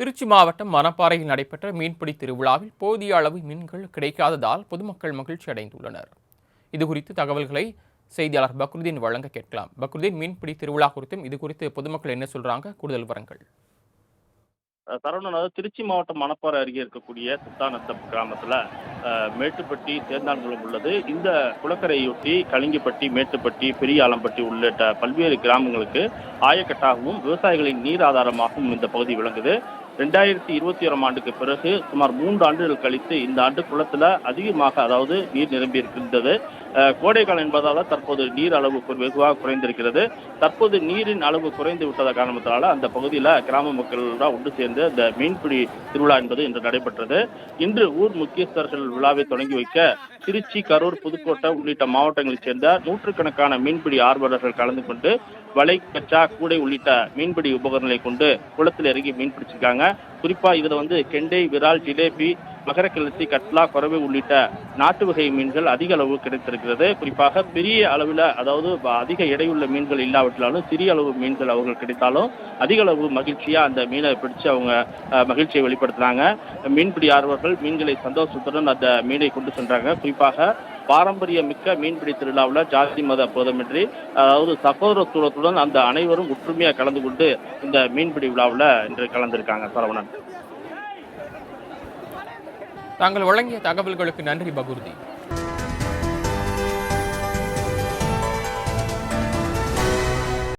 திருச்சி மாவட்டம் மணப்பாறையில் நடைபெற்ற மீன்பிடி திருவிழாவில் போதிய அளவு மீன்கள் கிடைக்காததால் பொதுமக்கள் மகிழ்ச்சி அடைந்துள்ளனர். இதுகுறித்து தகவல்களை செய்தியாளர் பக்ருதீன் வழங்க கேட்கலாம். பக்ருதீன் மீன்பிடி திருவிழா குறித்தும் இது குறித்து பொதுமக்கள் என்ன சொல்றாங்க? கூடுதல் விவரங்கள். சரவணன் திருச்சி மாவட்டம் மணப்பாறை அருகே இருக்கக்கூடிய சுத்தானத்தம் கிராமத்துல மேட்டுப்பட்டி தேர்ந்தான்குளம் உள்ளது. இந்த குளக்கரையொட்டி கலிங்கப்பட்டி மேட்டுப்பட்டி பெரிய ஆலம்பட்டி உள்ளிட்ட பல்வேறு கிராமங்களுக்கு ஆயக்கட்டாகவும் விவசாயிகளின் நீர் ஆதாரமாகவும் இந்த பகுதி விளங்குது. ரெண்டாயிரத்தி இருபத்தி ஓராம் ஆண்டுக்கு பிறகு சுமார் மூன்று ஆண்டுகள் கழித்து இந்த ஆண்டு குளத்துல அதிகமாக அதாவது நீர் நிரம்பி இருக்கின்றது கோடைக்காலம் என்பதால் தற்போது நீர் அளவு வெகுவாக குறைந்திருக்கிறது. தற்போது நீரின் அளவு குறைந்து விட்டத காரணத்தினால அந்த பகுதியில் கிராம மக்கள்தான் ஒன்று சேர்ந்து அந்த மீன்பிடி திருவிழா என்பது இன்று நடைபெற்றது. இன்று ஊர் முக்கியஸ்தர்கள் விழாவை தொடங்கி வைக்க திருச்சி கரூர் புதுக்கோட்டை உள்ளிட்ட மாவட்டங்களைச் சேர்ந்த நூற்றுக்கணக்கான மீன்பிடி ஆர்வலர்கள் கலந்து கொண்டு வலை கச்சா கூடை உள்ளிட்ட மீன்பிடி உபகரணங்களை கொண்டு குளத்தில் இறங்கி மீன் பிடிச்சிருக்காங்க. குறிப்பா இதுல வந்து கெண்டை விரால் ஜிலேபி மகரக்கிழத்தி கட்லா குறவை உள்ளிட்ட நாட்டு வகை மீன்கள் அதிக அளவு கிடைத்திருக்கிறது. குறிப்பாக பெரிய அளவில் அதாவது அதிக எடையுள்ள மீன்கள் இல்லாவிட்டாலும் சிறிய அளவு மீன்கள் அவர்கள் கிடைத்தாலும் அதிக அளவு மகிழ்ச்சியாக அந்த மீனை பிடிச்சு அவங்க மகிழ்ச்சியை வெளிப்படுத்துறாங்க. மீன்பிடி ஆர்வர்கள் மீன்களை சந்தோஷத்துடன் அந்த மீனை கொண்டு சென்றாங்க. குறிப்பாக பாரம்பரிய மிக்க மீன்பிடி திருவிழாவில் ஜாதி மத போதமின்றி அதாவது சகோதரத்துவத்துடன் அந்த அனைவரும் ஒற்றுமையாக கலந்து கொண்டு இந்த மீன்பிடி விழாவில் இன்று கலந்திருக்காங்க. சரவணன். தாங்கள் வழங்கிய தகவல்களுக்கு நன்றி பகுர்தி.